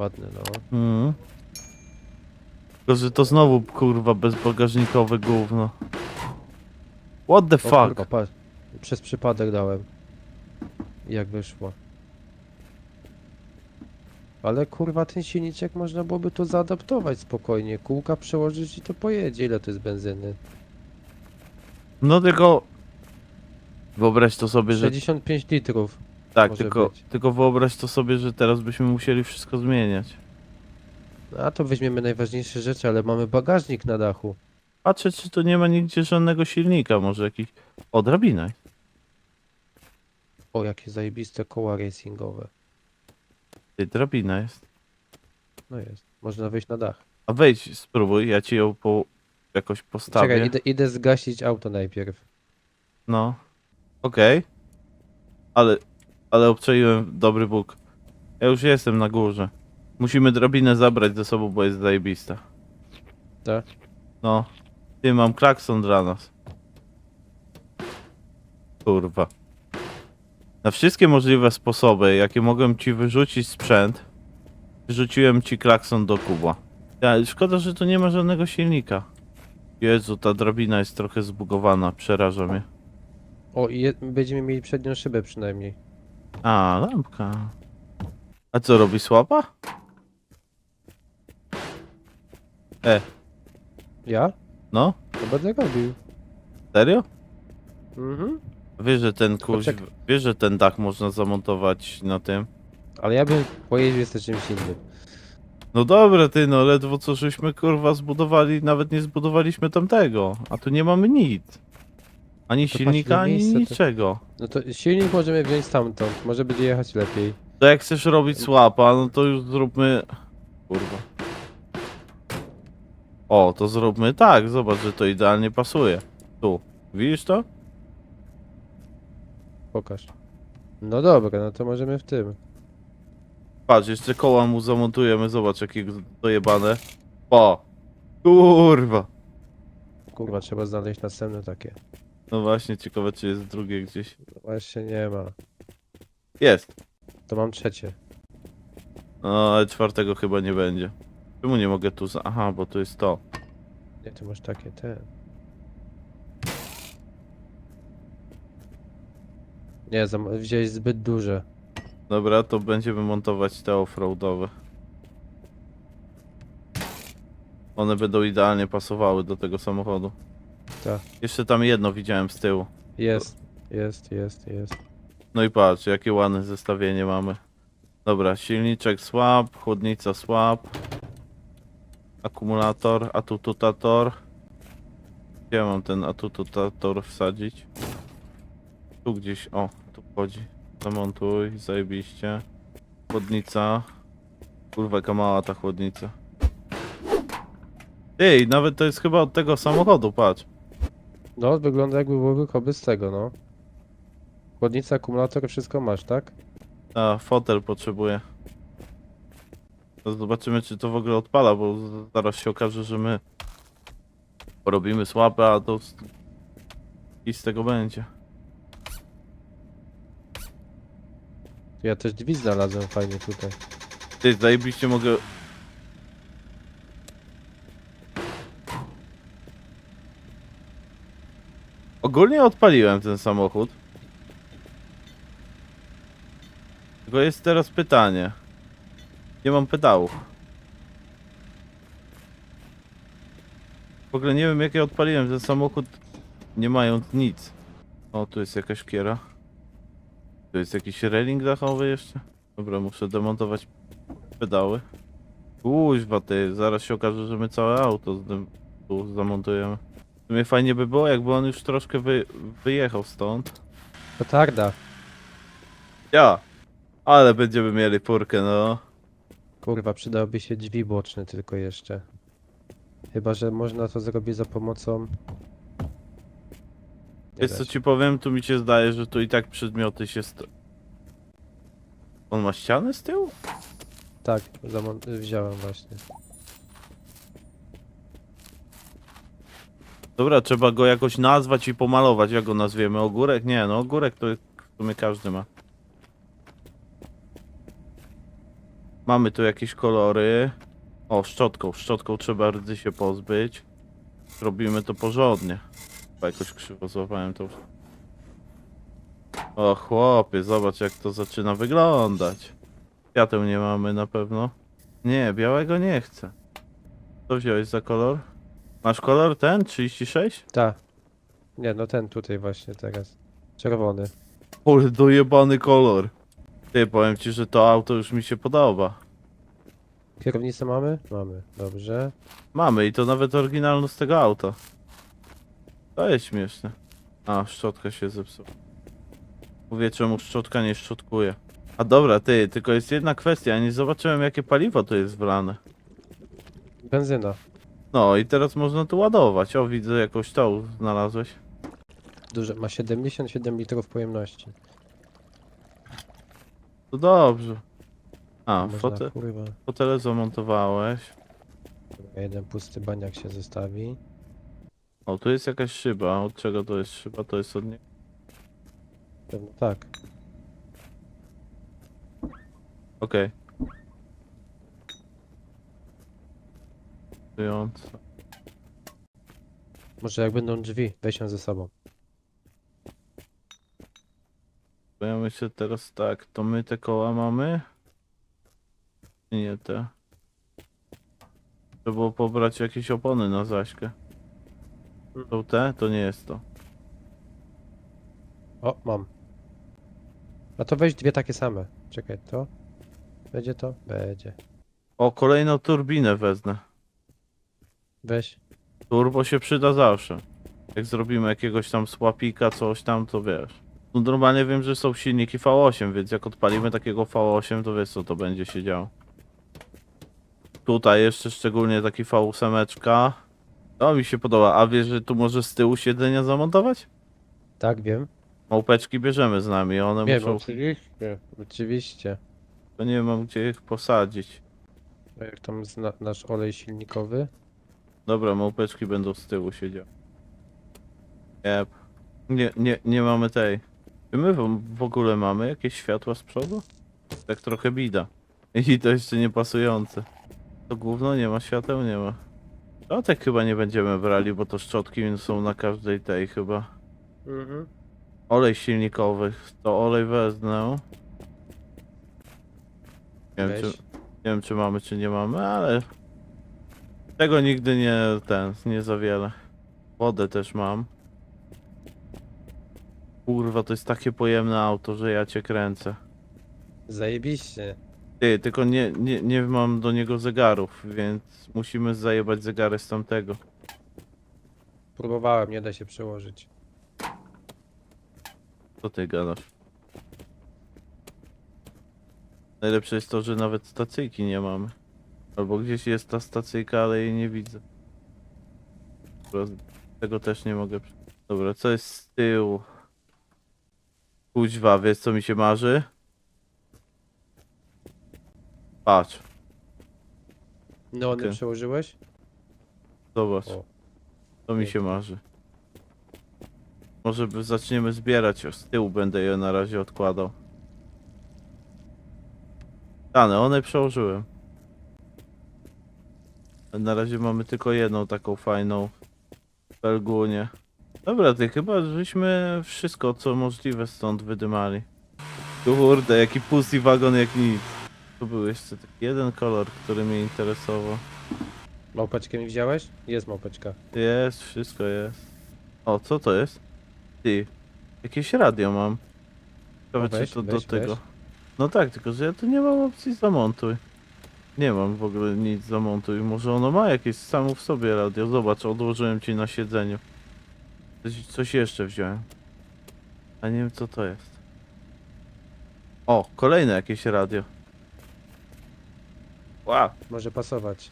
Ładny, no. Mhm. Tylko, że to znowu, kurwa, bezbagażnikowe gówno. What the O, fuck? kurwa, patrz. Przez przypadek dałem. I Jak wyszło. Ale kurwa ten silniczek można byłoby tu zaadaptować spokojnie. Kółka przełożyć i to pojedzie. Ile to jest benzyny? No tylko... Wyobraź to sobie, że... 65 litrów. Tak, może tylko, być. tylko wyobraź to sobie, że teraz byśmy musieli wszystko zmieniać. A to weźmiemy najważniejsze rzeczy, ale mamy bagażnik na dachu. Patrzę, czy tu nie ma nigdzie żadnego silnika, może jakiś... O, drabina. jest. O, jakie zajebiste koła racingowe. Ty, drabina jest. No jest. Można wejść na dach. A wejdź, spróbuj, ja ci ją po... jakoś postawię. Czekaj, idę, idę zgasić auto najpierw. No. Okej. Ale... Ale obczaiłem dobry Bóg. Ja już jestem na górze. Musimy drabinę zabrać ze sobą, bo jest zajebista. Tak? No. Ty, mam klakson dla nas. Kurwa. Na wszystkie możliwe sposoby, jakie mogłem ci wyrzucić sprzęt, wyrzuciłem ci klakson do kubła. Ja, szkoda, że tu nie ma żadnego silnika. Jezu, ta drabina jest trochę zbugowana, przeraża mnie. O, i je, będziemy mieli przednią szybę przynajmniej. A, lampka. A co, robi słaba? E, Ja? no? To będę robił. Serio? Mhm. Wiesz, że ten kurz, Poczekaj. wiesz, że ten dach można zamontować na tym? Ale ja bym pojeździł z czymś innym. No dobra, ty, no ledwo co żeśmy kurwa zbudowali, nawet nie zbudowaliśmy tamtego, a tu nie mamy nic. Ani To silnika, ani to- niczego. No to silnik możemy wziąć stamtąd. Może będzie jechać lepiej. To jak chcesz robić słapa, no to już zróbmy... Kurwa. O, to zróbmy tak, zobacz, że to idealnie pasuje. Tu, widzisz to? Pokaż. No dobra, no to możemy w tym. Patrz, jeszcze koła mu zamontujemy, zobacz jakie dojebane. O! Kurwa! Kurwa, trzeba znaleźć następne takie. No właśnie, ciekawe czy jest drugie gdzieś. No Właśnie nie ma. Jest! To mam trzecie. No, ale czwartego chyba nie będzie. Czemu nie mogę tu za... Aha, bo tu jest to. Nie, ty masz takie, te. Nie, zam- wziąłeś zbyt duże. Dobra, to będziemy montować te offroadowe. One będą idealnie pasowały do tego samochodu. Tak. Jeszcze tam jedno widziałem z tyłu. Jest, jest, jest, jest. No i patrz, jakie ładne zestawienie mamy. Dobra, silniczek słab, chłodnica słab. Akumulator, atututator. Gdzie mam ten atututator wsadzić? Tu gdzieś, o, tu wchodzi. Zamontuj, zajebiście. Chłodnica. Kurwa, jaka mała ta chłodnica. Ej, nawet to jest chyba od tego samochodu, patrz. No, wygląda jakby byłoby koby z tego, no. Chłodnica, akumulator, wszystko masz, tak? A, fotel potrzebuję. To zobaczymy, czy to w ogóle odpala, bo z- zaraz się okaże, że my porobimy słabe, a to z- i z tego będzie. Ja też drzwi znalazłem fajnie tutaj. Ty, zajebiście mogę... Ogólnie odpaliłem ten samochód. Tylko jest teraz pytanie. Nie mam pedałów. W ogóle nie wiem jak ja odpaliłem ten samochód nie mając nic. O, tu jest jakaś kiera. Tu jest jakiś railing dachowy jeszcze. Dobra, muszę demontować pedały. Kuźwa ty, zaraz się okaże, że my całe auto z tym tu zamontujemy. W sumie fajnie by było, jakby on już troszkę wy, wyjechał stąd. Petarda. Ja! Ale będziemy mieli furkę, no. Kurwa, przydałoby się drzwi boczne tylko jeszcze. Chyba, że można to zrobić za pomocą... Nie Wiesz da co się. ci powiem, tu mi się zdaje, że tu i tak przedmioty się st... On ma ścianę z tyłu? Tak, zamon- wziąłem właśnie. Dobra, trzeba go jakoś nazwać i pomalować. Jak go nazwiemy? Ogórek? Nie, no ogórek to w sumie każdy ma. Mamy tu jakieś kolory. O, szczotką. Szczotką trzeba rdzy się pozbyć. Robimy to porządnie. Chyba jakoś krzywo złapałem to. O chłopie, zobacz jak to zaczyna wyglądać. Świateł nie mamy na pewno. Nie, białego nie chcę. Co wziąłeś za kolor? Masz kolor ten? 36? Ta. Nie, no ten tutaj właśnie teraz. Czerwony. Ole, dojebany kolor. Ty, powiem ci, że to auto już mi się podoba. Kierownicę mamy? Mamy. Dobrze. Mamy i to nawet oryginalną z tego auta. To jest śmieszne. A, szczotka się zepsuła. Mówię, czemu szczotka nie szczotkuje. A dobra, ty, tylko jest jedna kwestia, nie zobaczyłem jakie paliwo tu jest wlane. Benzyna. No i teraz można tu ładować. O, widzę jakąś tą znalazłeś. Duże. Ma 77 litrów pojemności. To dobrze. A, Można, kurwa. fotele zamontowałeś. Jeden pusty baniak się zostawi. O, tu jest jakaś szyba. Od czego to jest szyba? To jest od niej. Pewno tak. Okej. Może jak będą drzwi, weź ją ze sobą. Bo ja myślę teraz tak, to my te koła mamy? Nie te. Trzeba było pobrać jakieś opony na zaśkę. Są te? To nie jest to. O, mam. A to weź dwie takie same. Czekaj, to? Będzie to? Będzie. O, kolejną turbinę wezmę. Weź. Turbo się przyda zawsze. Jak zrobimy jakiegoś tam słapika, coś tam, to wiesz. No normalnie wiem, że są silniki V8, więc jak odpalimy takiego V8, to wiesz co to będzie się działo. Tutaj jeszcze szczególnie taki V8. To mi się podoba. A wiesz, że tu może z tyłu siedzenia zamontować? Tak, wiem. Małpeczki bierzemy z nami, one Wiem, muszą... oczywiście. Oczywiście. To nie mam gdzie ich posadzić. A jak tam jest na, nasz olej silnikowy? Dobra, małpeczki będą z tyłu siedziały. Jep. Nie, nie, nie mamy tej. Czy my w, ogóle mamy jakieś światła z przodu? Tak trochę bida. I to jeszcze nie pasujące. To gówno nie ma świateł, nie ma. Szczotek chyba nie będziemy brali, bo to szczotki są na każdej tej chyba. Mhm. Olej silnikowy, to olej wezmę. Nie wiem, czy, nie wiem czy mamy czy nie mamy, ale tego nigdy nie ten, nie za wiele. Wodę też mam. Kurwa, to jest takie pojemne auto, że ja cię kręcę. Zajebiście. Ty, tylko nie, nie, nie mam do niego zegarów, więc musimy zajebać zegary z tamtego. Próbowałem, nie da się przełożyć. Co ty gadasz? Najlepsze jest to, że nawet stacyjki nie mamy. Albo gdzieś jest ta stacyjka, ale jej nie widzę. Tego też nie mogę. Dobra, co jest z tyłu? Kuźwa, wiesz co mi się marzy? Patrz, No, one Okej. przełożyłeś? zobacz. O. To mi się marzy. Może by zaczniemy zbierać, z tyłu będę je na razie odkładał. Dane, one przełożyłem. Na razie mamy tylko jedną taką fajną Belgunię. Dobra, ty chyba żeśmy wszystko co możliwe stąd wydymali. Kurde, jaki pusty wagon jak nic. Tu był jeszcze taki jeden kolor, który mnie interesował. Małpeczkę mi wziąłeś? Jest małpeczka. Jest, wszystko jest. O, co to jest? Ty, jakieś radio mam. Ciekawe, No weź, czy to weź, do tego. weź. No tak, tylko że ja tu nie mam opcji zamontuj. Nie mam w ogóle nic zamontuj. Może ono ma jakieś samo w sobie radio. Zobacz, odłożyłem ci na siedzeniu. Coś, coś jeszcze wziąłem. A nie wiem co to jest. O, kolejne jakieś radio. Wow, Może pasować.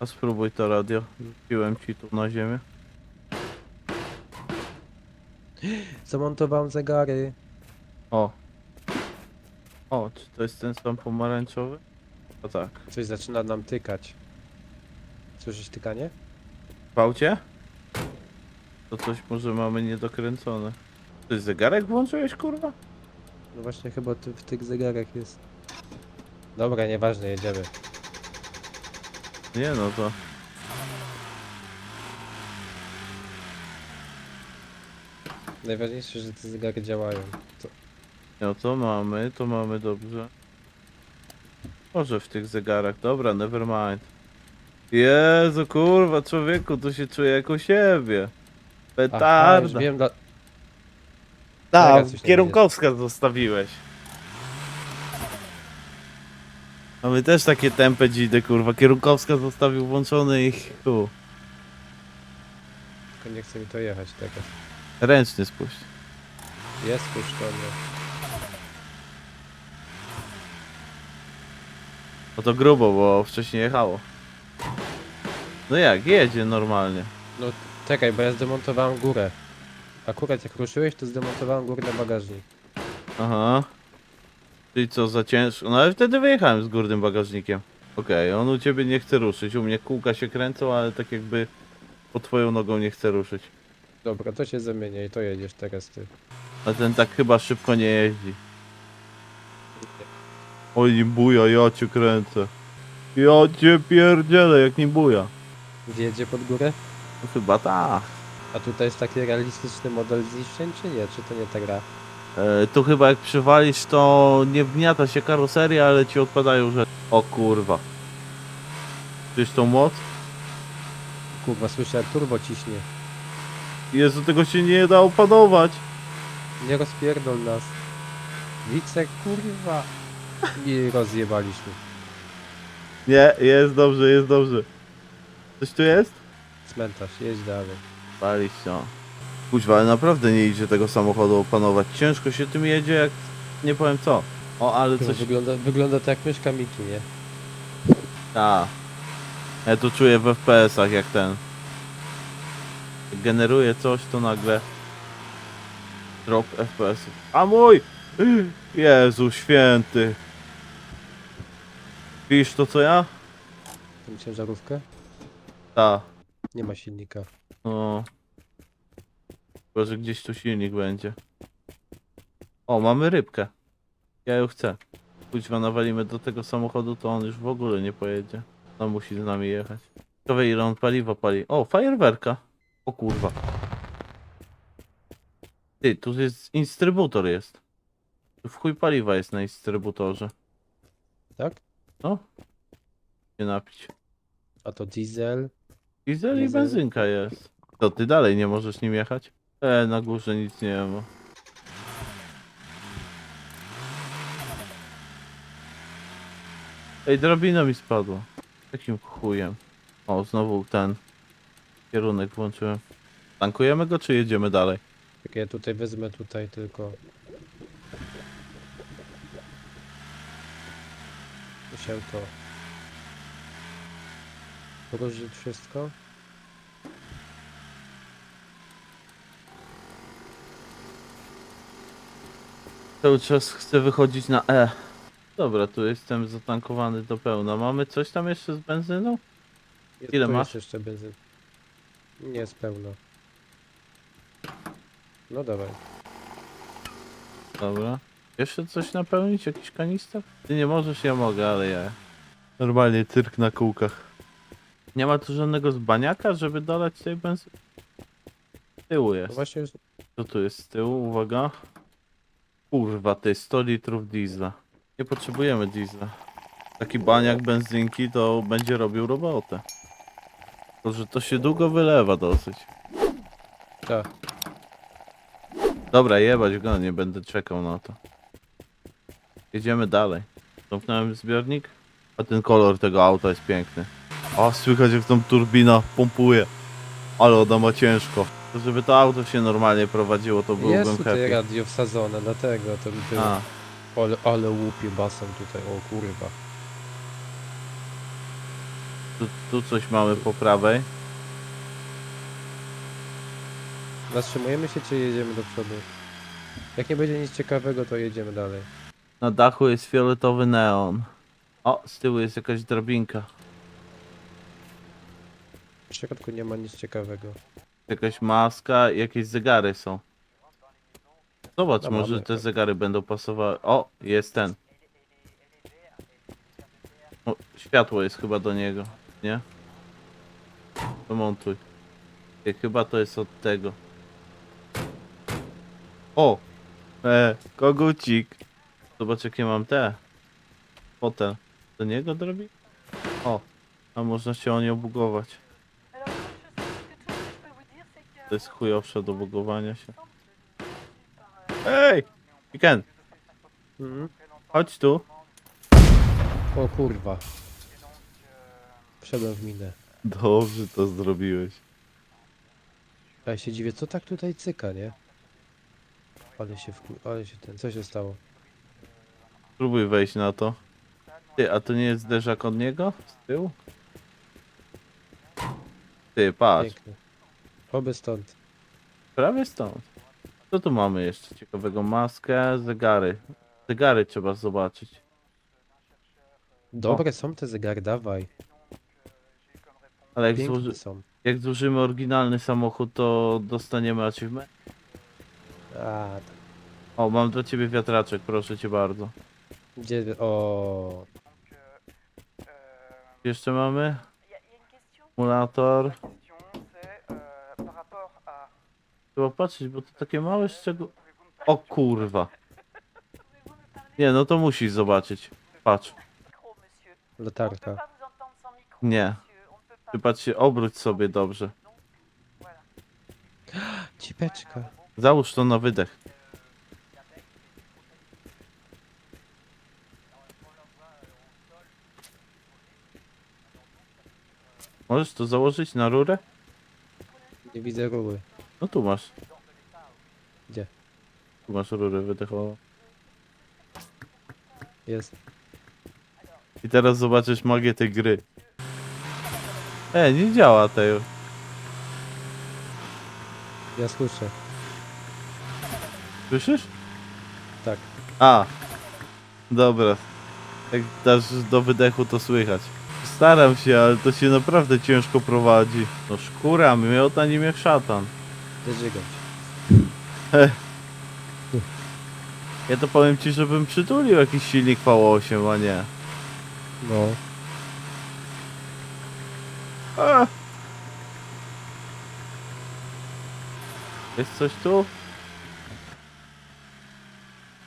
a spróbuj to radio. Rzuciłem ci tu na ziemię. Zamontowałem zegary. O. O, czy to jest ten sam pomarańczowy? To tak. Coś zaczyna nam tykać. Słyszysz tykanie? W aucie? To coś może mamy niedokręcone. Ty zegarek włączyłeś, kurwa? No właśnie chyba ty, w tych zegarach jest. Dobra, nieważne, jedziemy. Nie no to... Najważniejsze, że te zegary działają. To... No to mamy, to mamy dobrze. Może w tych zegarach, dobra, never mind. Jezu, kurwa, człowieku, tu się czuję jak u siebie. Aha, już Petarda. wiem, dla... Tak, Teraz już nie kierunkowskaz zostawiłeś. Mamy też takie tempe dzidy, kurwa. Kierunkowskaz zostawił włączony i tu. Tylko nie chce mi to jechać teraz. Ręcznie spuść. Jest puszczony. No to grubo, bo wcześniej jechało. No jak, jedzie normalnie. No czekaj, bo ja zdemontowałem górę. Akurat jak ruszyłeś, to zdemontowałem górę na bagażnik. Aha. Czyli co, za ciężko? No ale wtedy wyjechałem z górnym bagażnikiem. Okej, on u ciebie nie chce ruszyć. U mnie kółka się kręcą, ale tak jakby pod twoją nogą nie chce ruszyć. Dobra, to się zamienia i to jedziesz teraz ty. A ten tak chyba szybko nie jeździ. Oj, buja, ja cię kręcę. Ja cię pierdzielę, jak nim buja. Wjedzie pod górę? No chyba tak. A tutaj jest taki realistyczny model zniszczeń, czy nie? Czy to nie ta gra? E, tu chyba jak przywalisz, to nie wgniata się karoseria, ale ci odpadają rzeczy. O kurwa. Czyś tą moc? Kurwa, słyszę jak turbo ciśnie. Jezu, tego się nie da opanować. Nie rozpierdol nas. Wicek, kurwa. I rozjebaliśmy. Nie, jest dobrze, jest dobrze. Coś tu jest? Cmentarz, jedź dalej. Palić się. Kuźwa, ale naprawdę nie idzie tego samochodu opanować. Ciężko się tym jedzie jak... nie powiem co. O, ale Kurwa, coś... Wygląda, wygląda to jak myszka Miki, nie? A. Ja tu czuję w FPS-ach jak ten. Jak generuje coś, to nagle drop FPS-ów. A mój! Jezu święty. Widzisz to co ja? Tą ciężarówkę? Ta. Nie ma silnika. O. Chyba, że gdzieś tu silnik będzie. O, mamy rybkę. Ja ją chcę. Kuźwa nawalimy do tego samochodu, to on już w ogóle nie pojedzie. On musi z nami jechać. Ciekawe ile on paliwa pali. O, fajerwerka. O kurwa. Ty, tu jest instrybutor jest. Tu w chuj paliwa jest na instrybutorze. Tak? No. Nie napić. A to diesel. Diesel i Diesel. benzynka jest. To ty dalej nie możesz nim jechać? E, na górze nic nie ma. Ej, drabina mi spadła. Jakim chujem? O, znowu ten kierunek włączyłem. Tankujemy go, czy jedziemy dalej? Tak ja tutaj wezmę tutaj tylko. Musiałem to. Poruszyć wszystko. Cały czas chcę wychodzić na E. Dobra, tu jestem zatankowany do pełna. Mamy coś tam jeszcze z benzyną? Ile tu masz? Jest jeszcze benzyn. Nie jest pełno. No dawaj. Dobra. Jeszcze coś napełnić? Jakiś kanister? Ty nie możesz, ja mogę, ale ja. Normalnie cyrk na kółkach. Nie ma tu żadnego zbaniaka, żeby dolać tej benzyny? Z tyłu No jest. właśnie już Co tu jest z tyłu? Uwaga. Kurwa, ty 100 litrów diesla. Nie potrzebujemy diesla. Taki baniak benzynki to będzie robił robotę. To, że to się długo wylewa dosyć. tak. Dobra, jebać go, nie będę czekał na to. Jedziemy dalej. Zamknąłem zbiornik, a ten kolor tego auta jest piękny. O, słychać jak tą turbina pompuje. Ale ona ma ciężko. To żeby to auto się normalnie prowadziło, to Jest byłbym tutaj happy. radio wsadzone, dlatego to by było. A, Ale, ale łupie basem tutaj, o kurwa. tu, tu coś mamy po prawej. Zatrzymujemy się czy jedziemy do przodu? Jak nie będzie nic ciekawego, to jedziemy dalej. Na dachu jest fioletowy neon. O, z tyłu jest jakaś drabinka. W środku nie ma nic ciekawego. Jakaś maska i jakieś zegary są. Zobacz, No może mamy. te zegary będą pasowały. O, jest ten. O, światło jest chyba do niego, nie? To montuj. Ej, chyba to jest od tego. O! E, kogucik. Zobacz jakie mam te. Fotel. Do niego drobi? O, a można się o nie obugować. To jest chujowsze do bugowania się. Ej! Weekend, Mhm. chodź tu. O kurwa. Wszedłem w minę. Dobrze to zrobiłeś. Ja się dziwię, co tak tutaj cyka, nie? Ale się wku... ale się ten... Co się stało? Spróbuj wejść na to. Ty, a to nie jest zderzak od niego? Z tyłu? Ty, patrz. Piękny. Oby stąd. Prawie stąd. Co tu mamy jeszcze ciekawego? Maskę, zegary. Zegary trzeba zobaczyć. Dobre są te zegary, dawaj. Ale jak, Piękne złoży, są. jak złożymy oryginalny samochód, to dostaniemy achievement. A, O, mam dla ciebie wiatraczek, proszę cię bardzo. Gdzie... O, Jeszcze mamy? Rapport à. Trzeba patrzeć, bo to takie małe szczegóły. Parler O kurwa. Nie, no to musisz zobaczyć. Patrz. latarka. Nie. Ty patrz się, obróć sobie dobrze. Cipeczka. Załóż to na wydech. Możesz to założyć na rurę? Nie widzę rury. No tu masz. Gdzie? Tu masz rurę wydechową. Jest. I teraz zobaczysz magię tej gry. E, nie działa tej. Ja słyszę. Słyszysz? Tak. A. Dobra. Jak dasz do wydechu to słychać. Staram się, ale to się naprawdę ciężko prowadzi. No szkóra, miota nim jak szatan. Zażygać. Ja to powiem ci, żebym przytulił jakiś silnik V8, a nie. No. A. Jest coś tu?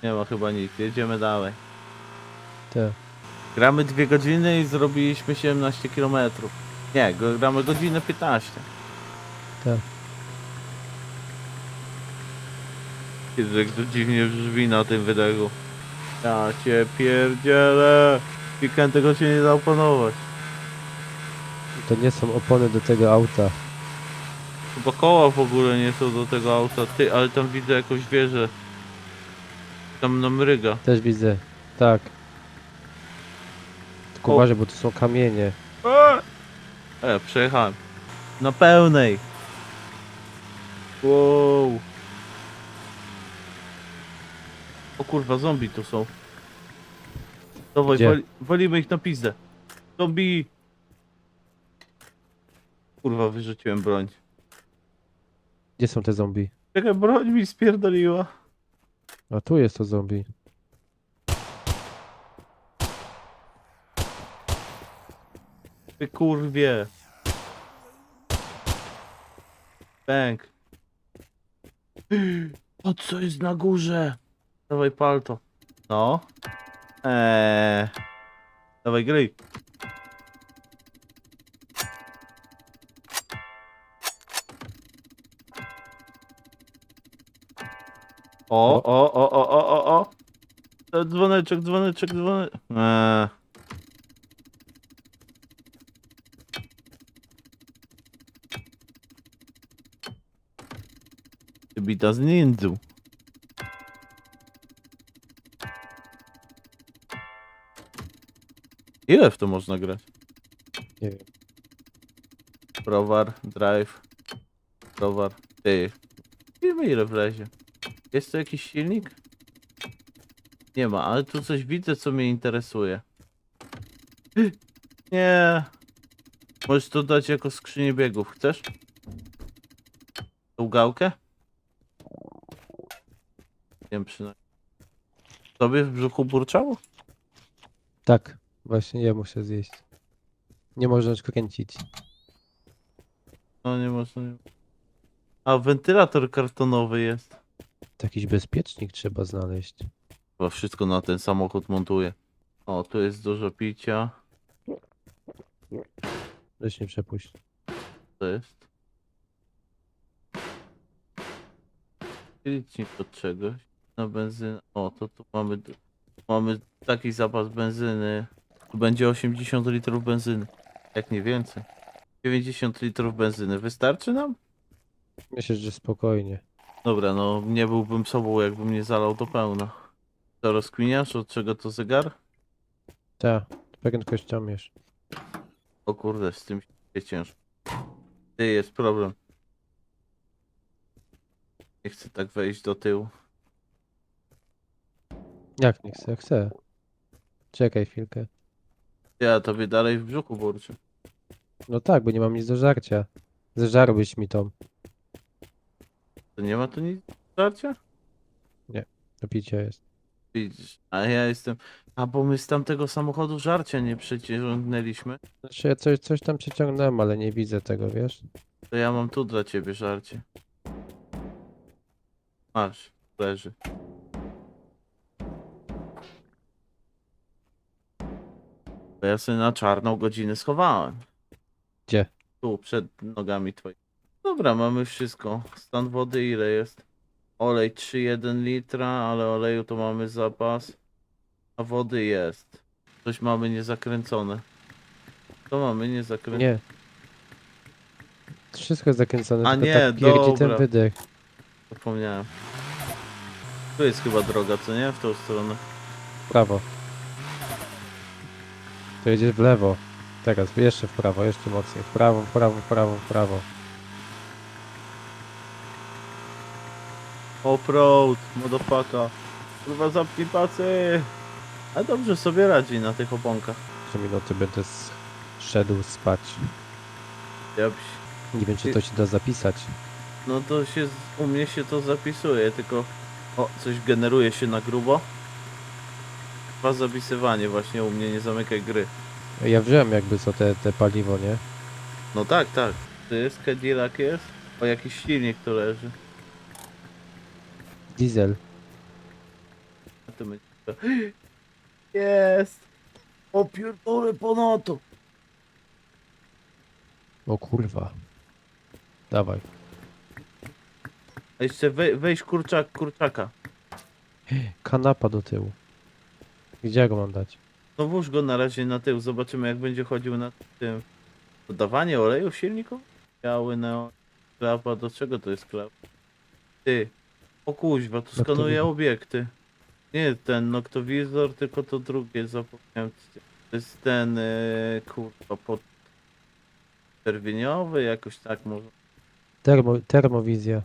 Nie ma chyba nic, jedziemy dalej. Te. Gramy dwie godziny i zrobiliśmy 17 km. Nie, go- gramy godzinę 15. Tak. Jezu, jak to dziwnie brzmi na tym wydechu. Ja cię pierdzielę. Weekend tego się nie da opanować. To nie są opony do tego auta. Chyba koła w ogóle nie są do tego auta. Ty, ale tam widzę jakąś wieżę. Tam nam ryga. Też widzę. Tak. Tylko O. uważaj, bo to są kamienie. E, przejechałem. Na pełnej. Wow. O kurwa, zombie tu są. Dawaj, Gdzie? wali, walimy ich na pizdę. Zombie. Kurwa, wyrzuciłem broń. Gdzie są te zombie? Czekaj, broń mi spierdoliła. A tu jest to zombie. Ty kurwie. Bęk. O co jest na górze? Dawaj palto. No. Eee. Dawaj gry. O, o, o, o, o, o, o. Dzwoneczek, dzwoneczek, dzwoneczek. Eee. Bita z ninju. Ile w to można grać? Nie wiem. Browar, drive, browar. Ty. Wiemy ile wlezie. Jest tu jakiś silnik? Nie ma, ale tu coś widzę, co mnie interesuje. Nie. Możesz to dać jako skrzynię biegów. Chcesz? Tą gałkę? Wiem przynajmniej. Tobie w brzuchu burczało? Tak. Właśnie ja muszę zjeść. Nie można kręcić. No nie można. Nie... A wentylator kartonowy jest. To jakiś bezpiecznik trzeba znaleźć. Chyba wszystko na ten samochód montuje. O, tu jest dużo picia. Weź nie przepuść. To jest. Licznik od czegoś. Na benzynę. O, to tu mamy. d- Mamy taki zapas benzyny. Tu będzie 80 litrów benzyny. Jak nie więcej. 90 litrów benzyny. Wystarczy nam? Myślę, że spokojnie. Dobra, no nie byłbym sobą, jakbym nie zalał do pełna. To rozkminiasz, od czego to zegar? Ta, prędkościomierz. O kurde, z tym się ciężko. Ty, jest problem. Nie chcę tak wejść do tyłu. Jak nie chcę, chcę. Czekaj chwilkę. Ja tobie dalej w brzuchu burczy. No tak, bo nie mam nic do żarcia. Zeżarłbyś mi tą To nie ma tu nic do żarcia? do picia jest. Widzisz, a ja jestem... A bo my z tamtego samochodu żarcia nie przeciągnęliśmy. Znaczy ja coś, coś tam przeciągnąłem, ale nie widzę tego, wiesz? To ja mam tu dla ciebie żarcie. Masz, leży. Bo ja sobie na czarną godzinę schowałem. Gdzie? Tu, przed nogami twoimi. Dobra, mamy wszystko. Stan wody ile jest? Olej 3,1 litra, ale oleju to mamy zapas. A wody jest. Coś mamy niezakręcone. To mamy niezakręcone. Nie. Wszystko jest zakręcone, A tylko nie, tak pierdzi ten dobra. wydech. Zapomniałem. Tu jest chyba droga, co nie? W tą stronę. Prawo. To jedziesz w lewo. Teraz, jeszcze w prawo, jeszcze mocniej. W prawo, w prawo, w prawo, w prawo. Offroad, motherfucker. Kurwa zapnij pacy. A dobrze sobie radzi na tych oponkach. Trzy minuty będę s- szedł spać. Ja byś... Nie wiem, czy to się da zapisać. No to się, z- u mnie się to zapisuje, tylko... O, coś generuje się na grubo. Chyba zapisywanie właśnie u mnie, nie zamykaj gry. Ja wziąłem jakby co te, te paliwo, nie? No tak, tak. To jest Cadillac jest? O, jakiś silnik tu leży. Diesel. A to będzie... Jest! O pierdolę ponadto! O kurwa. Dawaj. A jeszcze wej, wejść kurczak, kurczaka. Kanapa do tyłu. Gdzie ja go mam dać? No włóż go na razie na tył, zobaczymy jak będzie chodził na tym. Dodawanie oleju w silniku? Biały neon. Klapa, do czego to jest klapa? Ty. O kuźwa, tu Noktowizor. skanuje obiekty. Nie ten noktowizor, tylko to drugie, zapomniałem. To jest ten, yy, kurwa, pod... Czerwieniowy, jakoś tak może. Termo, termowizja.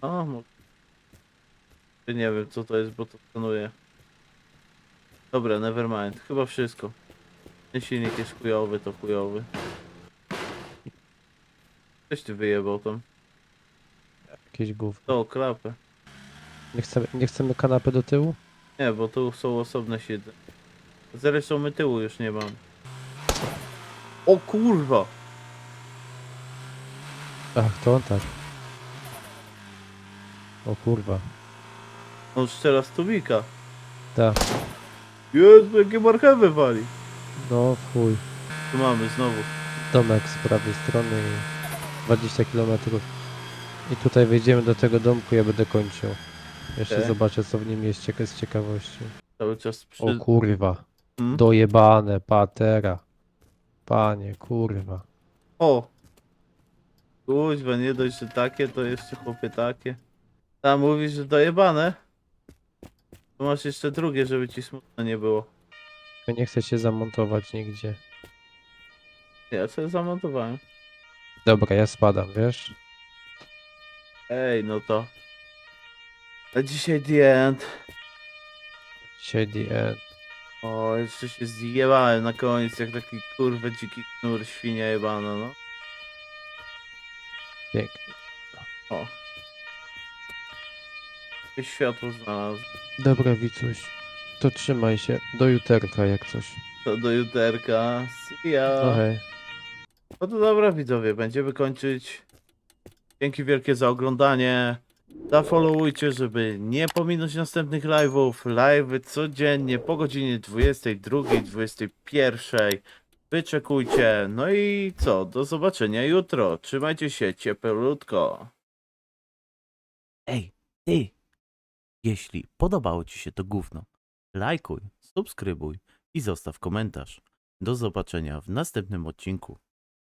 A, może. Ty Nie wiem co to jest, bo to skanuje. Dobra, nevermind. Chyba wszystko. Ten silnik jest chujowy, to chujowy. Coś ty wyjebał tam. Jakieś gówno. To, klapę. Nie chcemy, nie chcemy kanapy do tyłu? Nie, bo tu są osobne siedzę. Zresztą my tyłu już nie mam. O kurwa! Ach, to on tak. O kurwa. On strzela z tubika. Tak. Jezu, jakie marchewy wali. No w chuj. Tu mamy znowu. Domek z prawej strony i 20 km. I tutaj wejdziemy do tego domku, ja będę kończył. Jeszcze Okej. zobaczę co w nim jest cieka- z ciekawości. Cały czas przy... O kurwa. Hmm? Dojebane, patera. Panie, kurwa. O! Kuźwa, nie dość, że takie, to jeszcze chłopie takie. A mówisz, że dojebane? To masz jeszcze drugie, żeby ci smutno nie było. Ja nie chcę się zamontować nigdzie. Ja sobie zamontowałem. Dobra, ja spadam, wiesz? Ej, no to. A dzisiaj the end. Dzisiaj the end. O, jeszcze się zjebałem na koniec, jak taki kurwa dziki knur, świnia jebana, no. Pięknie. O. Jakieś światło znalazł. Dobra, Wicuś. To trzymaj się. Do juterka jak coś. To do juterka. See ya. No hej. No to dobra widzowie, będziemy kończyć. Dzięki wielkie za oglądanie. Zafollowujcie, żeby nie pominąć następnych live'ów. Live'y codziennie po godzinie 22, 21. Wyczekujcie. No i co? Do zobaczenia jutro. Trzymajcie się ciepłutko. Ej, ty! Jeśli podobało Ci się to gówno, lajkuj, subskrybuj i zostaw komentarz. Do zobaczenia w następnym odcinku.